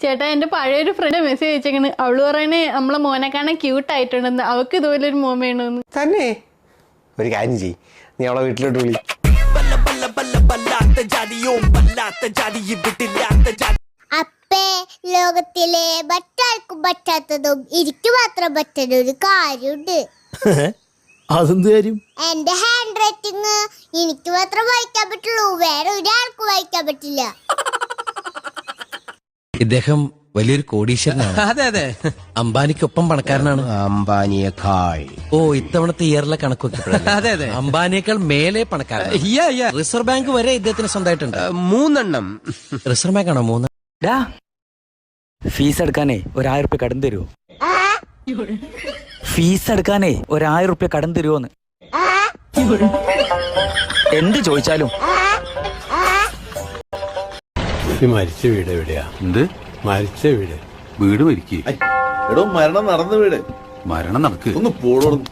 ചേട്ടാ എന്റെ പഴയൊരു ഫ്രണ്ട് മെസ്സേജ് അയച്ചേക്കണ്. അവൾ പറയണേ നമ്മളെ മോനെ കാണാൻ ക്യൂട്ട് ആയിട്ടുണ്ടെന്ന്. അവക്ക് ഇതുപോലെ ഒരു മോൻ വേണമെന്ന് തന്നെ? ഒരു കാര്യം ചെയ് നീ അവളെ വീട്ടിലോട്ട് വിളി. അപ്പേ ലോകത്തിലെ മറ്റാർക്കും പറ്റാത്തതും എനിക്ക് മാത്രം പറ്റുന്ന ഒരു കാര്യമുണ്ട്. അതെന്ത് കാര്യം? എന്റെ ഹാൻഡ് റൈറ്റിംഗ് എനിക്ക് മാത്രം വായിക്കാൻ പറ്റുള്ളൂ. വേറെ ഒരാൾക്കും വായിക്കാൻ പറ്റില്ല. ഇദ്ദേഹം വലിയൊരു കോടീശ്വരനാണ്. അതെ അതെ. അംബാനിക്കൊപ്പം പണക്കാരനാണ്. അംബാനിയേക്കാൾ. ഓ ഇത്തവണത്തെ ഇയറിലെ കണക്ക്? അതെ, അതെ. അംബാനിയേക്കാൾ മേലെ പണക്കാരൻ. റിസർവ് ബാങ്ക് വരെ ഇദ്ദേഹത്തിന് സ്വന്തമായിട്ടുണ്ട്. മൂന്നെണ്ണം. റിസർവ് ബാങ്ക് ആണോ? മൂന്ന് ഡാ ഫീസ് എടുക്കാനേ ഒരായിരം റുപ്യ കടം തരുമോ ഫീസ് എടുക്കാനേ ഒരായിരം റുപ്യ കടം തരുമോന്ന് എന്ത് ചോദിച്ചാലും? മരിച്ച വീട് എവിടെയാ? എന്ത്? മരിച്ച വീട്. വീട് മരിക്കേ. എടോ മരണം നടന്നു വീട്. മരണം നടക്കുക ഒന്ന് പോടോടും